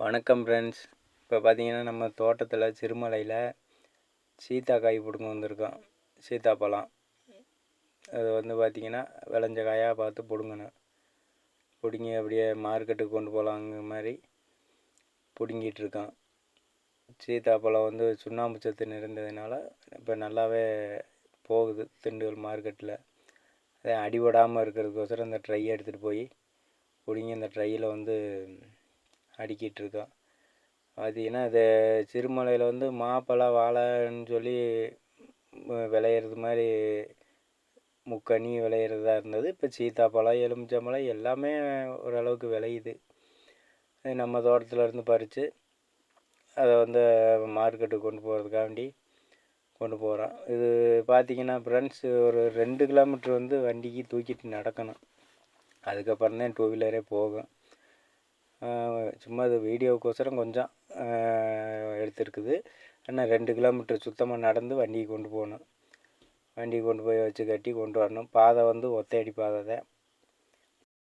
வணக்கம் ஃப்ரெண்ட்ஸ் இப்போ பார்த்தீங்கன்னா நம்ம தோட்டத்தில் சிறுமலையில் சீத்தாக்காய் பிடுங்க வந்திருக்கோம். சீத்தாப்பழம் அது வந்து பார்த்திங்கன்னா விளைஞ்ச காயாக பார்த்து பிடுங்கணும். பிடுங்கி அப்படியே மார்க்கெட்டுக்கு கொண்டு போகலாங்க மாதிரி பிடுங்கிட்டு இருக்கோம். சீத்தாப்பழம் வந்து சுண்ணாம்பு சத்து நிறைந்ததுனால இப்போ நல்லாவே போகுது திண்டுக்கல் மார்க்கெட்டில் அதே அடிபடாமல் இருக்கிறதுக்கோசரம் இந்த ட்ரையை எடுத்துகிட்டு போய் பிடுங்கி அந்த ட்ரையில் வந்து அடிக்கிட்டு இருக்கோம் பார்த்தீங்கன்னா அது சிறுமலையில் வந்து மாப்பழம் வாழைன்னு சொல்லி விளையிறது மாதிரி முக்கனி விளையிறதா இருந்தது. இப்போ சீத்தாப்பழம் எலுமிச்சம்பழம் எல்லாமே ஓரளவுக்கு விளையுது. நம்ம தோட்டத்தில் இருந்து பறித்து அதை வந்து மார்க்கெட்டுக்கு கொண்டு போகிறதுக்காண்டி கொண்டு போகிறோம் இது பார்த்திங்கன்னா ஃப்ரெண்ட்ஸ் ஒரு ரெண்டு கிலோமீட்ரு வந்து வண்டிக்கு தூக்கிட்டு நடக்கணும். அதுக்கப்புறம் தான் டூ வீலரே போகும். சும்மா அது வீடியோக்கோசரம் கொஞ்சம் எடுத்துருக்குது. ஆனால் ரெண்டு கிலோமீட்டர் சுத்தமாக நடந்து வண்டியை கொண்டு போகணும். வண்டி கொண்டு போய் வச்சு கட்டி கொண்டு வரணும். பாதை வந்து ஒத்தையடி பாதை தான்.